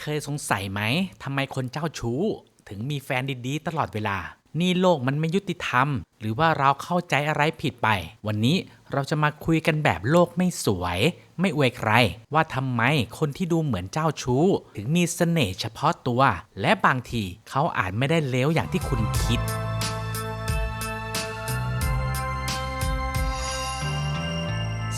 เคยสงสัยไหมทำไมคนเจ้าชู้ ถึงมีแฟนดีๆ ตลอดเวลา นี่โลกมันไม่ยุติธรรม หรือว่าเราเข้าใจอะไรผิดไป วันนี้เราจะมาคุยกันแบบโลกไม่สวย ไม่อวยใคร ว่าทำไมคนที่ดูเหมือนเจ้าชู้ ถึงมีเสน่ห์เฉพาะตัว และบางทีเขาอาจไม่ได้เลวอย่างที่คุณคิด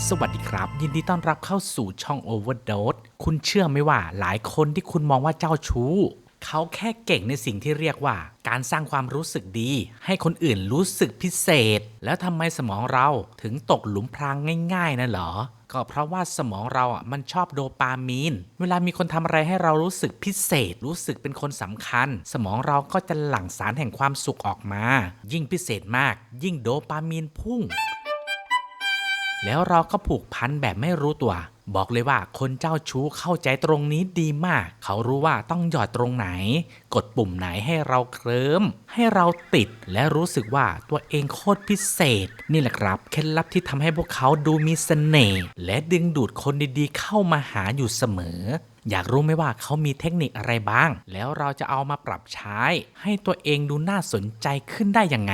สวัสดีครับ ยินดีต้อนรับเข้าสู่ช่อง Overdose คุณเชื่อไหมว่าหลายคนที่คุณมองว่าเจ้าชู้ เขาแค่เก่งในสิ่งที่เรียกว่า การสร้างความรู้สึกดี ให้คนอื่นรู้สึกพิเศษ แล้วทำไมสมองเราถึงตกหลุมพรางง่ายๆนะเหรอ ก็เพราะว่าสมองเราอะมันชอบโดปามีน เวลามีคนทำอะไรให้เรารู้สึกพิเศษ รู้สึกเป็นคนสำคัญ สมองเราก็จะหลั่งสารแห่งความสุขออกมา ยิ่งพิเศษมาก ยิ่งโดปามีนพุ่ง แล้วเราก็ผูกพันแบบไม่รู้ตัว บอกเลยว่าคนเจ้าชู้เข้าใจตรงนี้ดีมาก เขารู้ว่าต้องหยอดตรงไหน กดปุ่มไหนให้เราเคลิ้ม ให้เราติดและรู้สึกว่าตัวเองโคตรพิเศษ นี่แหละครับเคล็ดลับที่ทำให้พวกเขาดูมีเสน่ห์และดึงดูดคนดีๆ เข้ามาหาอยู่เสมออยากรู้ไหมว่าเขามีเทคนิคอะไรบ้าง แล้วเราจะเอามาปรับใช้ ให้ตัวเองดูน่าสนใจขึ้นได้ยังไง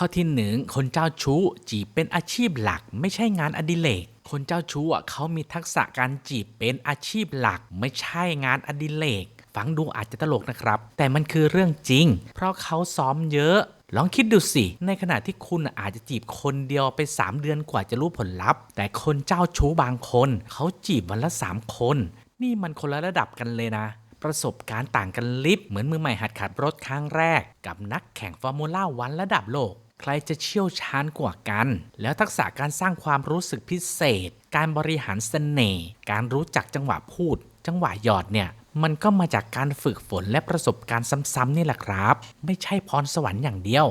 ข้อที่หนึ่งคนเจ้าชู้จีบเป็นอาชีพหลัก ไม่ใช่งานอดิเรกคนเจ้าชู้อะเขามีทักษะการจีบเป็นอาชีพหลัก ไม่ใช่งานอดิเรกฟังดูอาจจะตลกนะครับ แต่มันคือเรื่องจริง เพราะเขาซ้อมเยอะลองคิดดูสิ ในขณะที่คุณอาจจะจีบคนเดียวไป 3 เดือนกว่าจะรู้ผลลัพธ์ แต่คนเจ้าชู้บางคน เขาจีบวันละ 3 คน นี่มันคนละระดับกันเลยนะ ประสบการณ์ต่างกันลิบ เหมือนมือใหม่หัดขับรถครั้งแรก กับนักแข่งฟอร์มูล่าวันระดับโลก ใครจะเชี่ยวชาญกว่ากัน แล้วทักษะการสร้างความรู้สึกพิเศษ การบริหารเสน่ห์ การรู้จักจังหวะพูด จังหวะหยอดเนี่ย มันก็มาจากการฝึกฝนและประสบการณ์ซ้ำๆนี่แหละครับ ไม่ใช่พรสวรรค์อย่างเดียว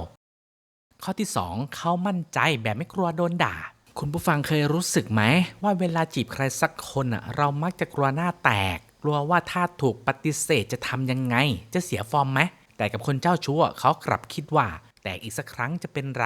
ข้อที่ 2 เขามั่นใจแบบไม่กลัวโดนด่า คุณผู้ฟังเคยรู้สึกไหม ว่าเวลาจีบใครสักคนอะเรามักจะกลัวหน้าแตก กลัวว่าถ้าถูกปฏิเสธจะทำยังไง จะเสียฟอร์มไหมแต่กับคนเจ้าชู้เขากลับคิดว่า แตกอีกสักครั้งจะเป็นไร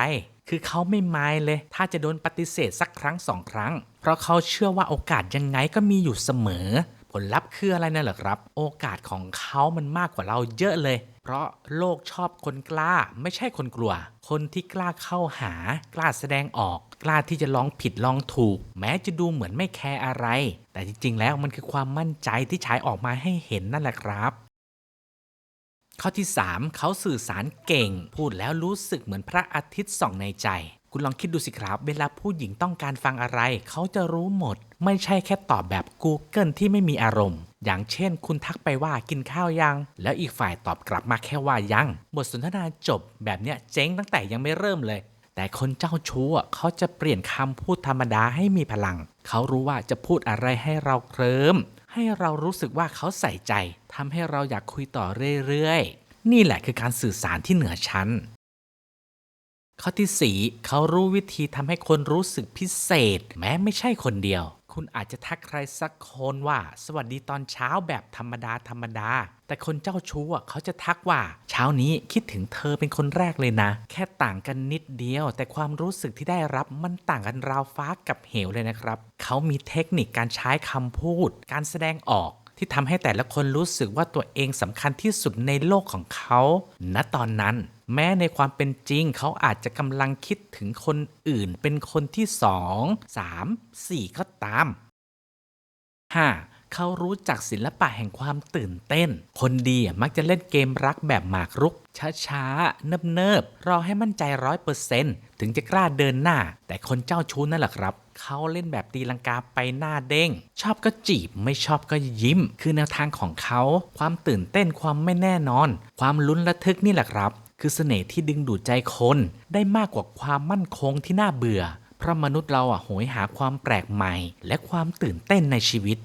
คือเขาไม่ไมายเลย ถ้าจะโดนปฏิเสธสักครั้งสองครั้ง เพราะเขาเชื่อว่าโอกาสยังไงก็มีอยู่เสมอ ผลลัพธ์คืออะไรนั่นเหรอครับ โอกาสของเขามันมากกว่าเราเยอะเลย เพราะโลกชอบคนกล้า ไม่ใช่คนกลัว คนที่กล้าเข้าหา กล้าแสดงออก กล้าที่จะลองผิดลองถูก แม้จะดูเหมือนไม่แคร์อะไร แต่จริงๆแล้วมันคือความมั่นใจที่ฉายออกมาให้เห็นนั่นแหละครับ ข้อที่ 3 เขาสื่อสารเก่ง พูดแล้วรู้สึกเหมือนพระอาทิตย์ส่องในใจ คุณลองคิดดูสิครับ เวลาผู้หญิงต้องการฟังอะไร เขาจะรู้หมด ไม่ใช่แค่ตอบแบบ Google ที่ไม่มีอารมณ์ อย่างเช่น คุณทักไปว่ากินข้าวยัง แล้วอีกฝ่ายตอบกลับมาแค่ว่ายัง บทสนทนาจบแบบเนี้ยเจ๊งตั้งแต่ยังไม่เริ่มเลย แต่คนเจ้าชู้เขาจะเปลี่ยนคำพูดธรรมดาให้มีพลัง เขารู้ว่าจะพูดอะไรให้เราเคลิ้ม ให้เรารู้สึกว่าเขาใส่ใจทำให้เราอยากคุยต่อเรื่อยๆ นี่แหละคือการสื่อสารที่เหนือชั้น ข้อที่4เขารู้วิธีทำให้คนรู้สึกพิเศษ แม้ไม่ใช่คนเดียว คุณอาจจะทักใครสักคนว่า สวัสดีตอนเช้าแบบธรรมดาธรรมดา แต่คนเจ้าชู้เขาจะทักว่า เช้านี้คิดถึงเธอเป็นคนแรกเลยนะ แค่ต่างกันนิดเดียว แต่ความรู้สึกที่ได้รับมันต่างกันราวฟ้ากับเหวเลยนะครับ เขามีเทคนิคการใช้คำพูด การแสดงออกที่ทำให้แต่ละคนรู้สึกว่าตัวเองสำคัญที่สุดในโลกของเขา ณตอนนั้น แม้ในความเป็นจริงเขาอาจจะกำลังคิดถึงคนอื่นเป็นคนที่สองสามสี่ก็ตาม 5. เขารู้จักศิลปะแห่งความตื่นเต้น คนดีมักจะเล่นเกมรักแบบหมากรุก ช้าๆ เนิบๆ รอให้มั่นใจร้อยเปอร์เซนต์ถึงจะกล้าเดินหน้า แต่คนเจ้าชู้นั่นแหละครับ เขาเล่นแบบตีลังกาไปหน้าเด้ง ชอบก็จีบไม่ชอบก็ยิ้ม คือแนวทางของเขา ความตื่นเต้นความไม่แน่นอน ความลุ้นระทึกนี่แหละครับ คือเสน่ห์ที่ดึงดูดใจคนได้มากกว่าความมั่นคงที่น่าเบื่อ เพราะมนุษย์เราอะโหยหาความแปลกใหม่ และความตื่นเต้นในชีวิต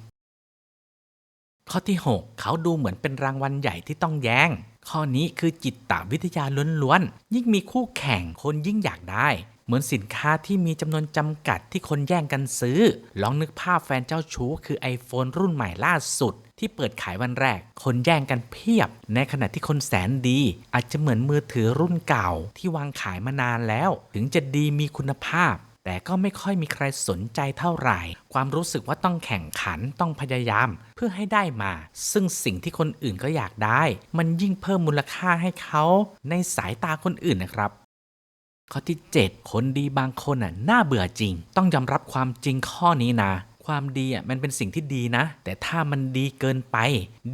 ข้อที่ 6 เขาดูเหมือนเป็นรางวัลใหญ่ที่ต้องแย่งข้อนี้คือจิตตวิทยาล้วนๆ ยิ่งมีคู่แข่งคนยิ่งอยากได้เหมือนสินค้าที่มีจำนวนจำกัดที่คนแย่งกันซื้อ ลองนึกภาพแฟนเจ้าชู้คือ iPhone รุ่นใหม่ล่าสุด ที่เปิดขายวันแรก คนแย่งกันเพียบ ในขณะที่คนแสนดี อาจจะเหมือนมือถือรุ่นเก่าที่วางขายมานานแล้ว ถึงจะดีมีคุณภาพ แต่ก็ไม่ค่อยมีใครสนใจเท่าไหร่ ความรู้สึกว่าต้องแข่งขันต้องพยายาม เพื่อให้ได้มา ซึ่งสิ่งที่คนอื่นก็อยากได้ มันยิ่งเพิ่มมูลค่าให้เขาในสายตาคนอื่นนะครับข้อที่ 7 คนดีบางคนอะน่าเบื่อจริง ต้องยอมรับความจริงข้อนี้นะ ความดีอะมันเป็นสิ่งที่ดีนะ แต่ถ้ามันดีเกินไป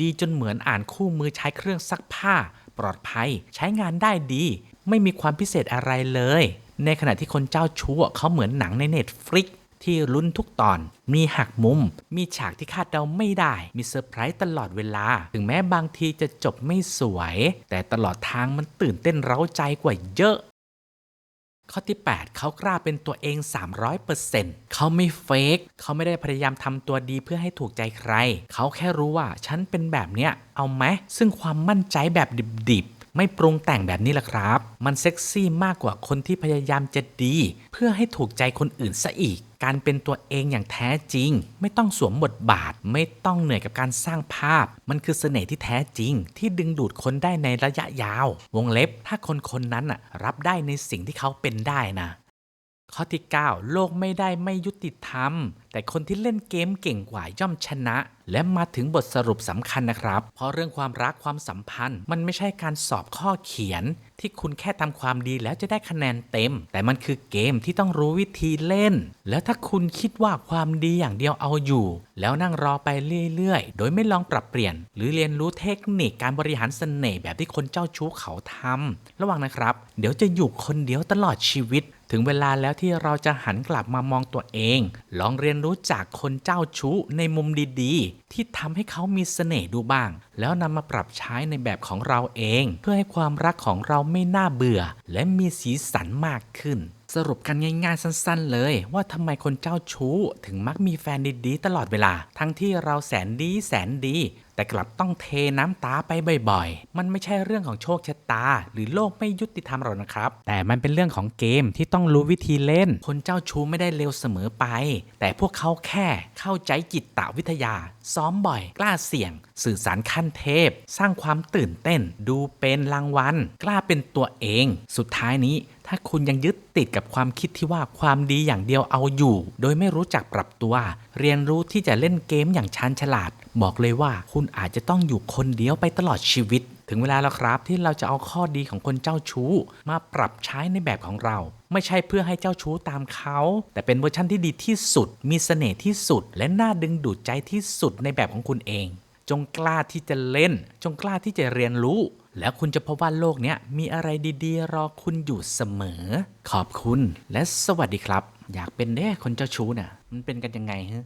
ดีจนเหมือนอ่านคู่มือใช้เครื่องซักผ้า ปลอดภัย ใช้งานได้ดี ไม่มีความพิเศษอะไรเลย ในขณะที่คนเจ้าชู้เขาเหมือนหนังในเน็ตฟลิกที่ลุ้นทุกตอน มีหักมุม มีฉากที่คาดเดาไม่ได้ มีเซอร์ไพรส์ตลอดเวลา ถึงแม้บางทีจะจบไม่สวย แต่ตลอดทางมันตื่นเต้นเร้าใจกว่าเยอะ ข้อที่ 8 เขากล้าเป็นตัวเอง 300%เขาไม่เฟกเขาไม่ได้พยายามทำตัวดีเพื่อให้ถูกใจใคร เขาแค่รู้ว่าฉันเป็นแบบเนี้ยเอาไหมซึ่งความมั่นใจแบบดิบๆ ไม่ปรุงแต่งแบบนี้ละครับ มันเซ็กซี่มากกว่าคนที่พยายามจะดี เพื่อให้ถูกใจคนอื่นซะอีก การเป็นตัวเองอย่างแท้จริง ไม่ต้องสวมบทบาท ไม่ต้องเหนื่อยกับการสร้างภาพ มันคือเสน่ห์ที่แท้จริง ที่ดึงดูดคนได้ในระยะยาว วงเล็บถ้าคนคนนั้นน่ะรับได้ในสิ่งที่เขาเป็นได้นะข้อที่ 9 โลกไม่ได้ไม่ยุติธรรม แต่คนที่เล่นเกมเก่งกว่าย่อมชนะ และมาถึงบทสรุปสำคัญนะครับ เพราะเรื่องความรักความสัมพันธ์ มันไม่ใช่การสอบข้อเขียน ที่คุณแค่ทำความดีแล้วจะได้คะแนนเต็ม แต่มันคือเกมที่ต้องรู้วิธีเล่น แล้วถ้าคุณคิดว่าความดีอย่างเดียวเอาอยู่ แล้วนั่งรอไปเรื่อยๆ โดยไม่ลองปรับเปลี่ยน หรือเรียนรู้เทคนิคการบริหารเสน่ห์แบบที่คนเจ้าชู้เขาทำระวังนะครับ เดี๋ยวจะอยู่คนเดียวตลอดชีวิตถึงเวลาแล้วที่เราจะหันกลับมามองตัวเอง ลองเรียนรู้จากคนเจ้าชู้ในมุมดีๆที่ทำให้เขามีเสน่ห์ดูบ้าง แล้วนำมาปรับใช้ในแบบของเราเอง เพื่อให้ความรักของเราไม่น่าเบื่อ และมีสีสันมากขึ้น สรุปกันง่ายๆสั้น ๆ เลย ว่าทำไมคนเจ้าชู้ถึงมักมีแฟนดีๆตลอดเวลา ทั้งที่เราแสนดีแสนดี แต่กลับต้องเทน้ำตาไปบ่อยๆ มันไม่ใช่เรื่องของโชคชะตา หรือโลกไม่ยุติธรรมหรอกนะครับ แต่มันเป็นเรื่องของเกมที่ต้องรู้วิธีเล่น คนเจ้าชู้ไม่ได้เลวเสมอไป แต่พวกเขาแค่เข้าใจจิตตวิทยา ซ้อมบ่อย กล้าเสี่ยง สื่อสารขั้นเทพ สร้างความตื่นเต้น ดูเป็นรางวัล กล้าเป็นตัวเอง สุดท้ายนี้ถ้าคุณยังยึดติดกับความคิดที่ว่าความดีอย่างเดียวเอาอยู่ โดยไม่รู้จักปรับตัว เรียนรู้ที่จะเล่นเกมอย่างชาญฉลาด บอกเลยว่าคุณอาจจะต้องอยู่คนเดียวไปตลอดชีวิต ถึงเวลาแล้วครับที่เราจะเอาข้อดีของคนเจ้าชู้ มาปรับใช้ในแบบของเรา ไม่ใช่เพื่อให้เจ้าชู้ตามเขา แต่เป็นเวอร์ชั่นที่ดีที่สุด มีเสน่ห์ที่สุด และน่าดึงดูดใจที่สุดในแบบของคุณเอง จงกล้าที่จะเล่น จงกล้าที่จะเรียนรู้ แล้วคุณจะพบว่าโลกนี้มีอะไรดีๆ รอคุณอยู่เสมอ ขอบคุณและสวัสดีครับ อยากเป็นแน่คนเจ้าชู้น่ะมันเป็นกันยังไงฮะ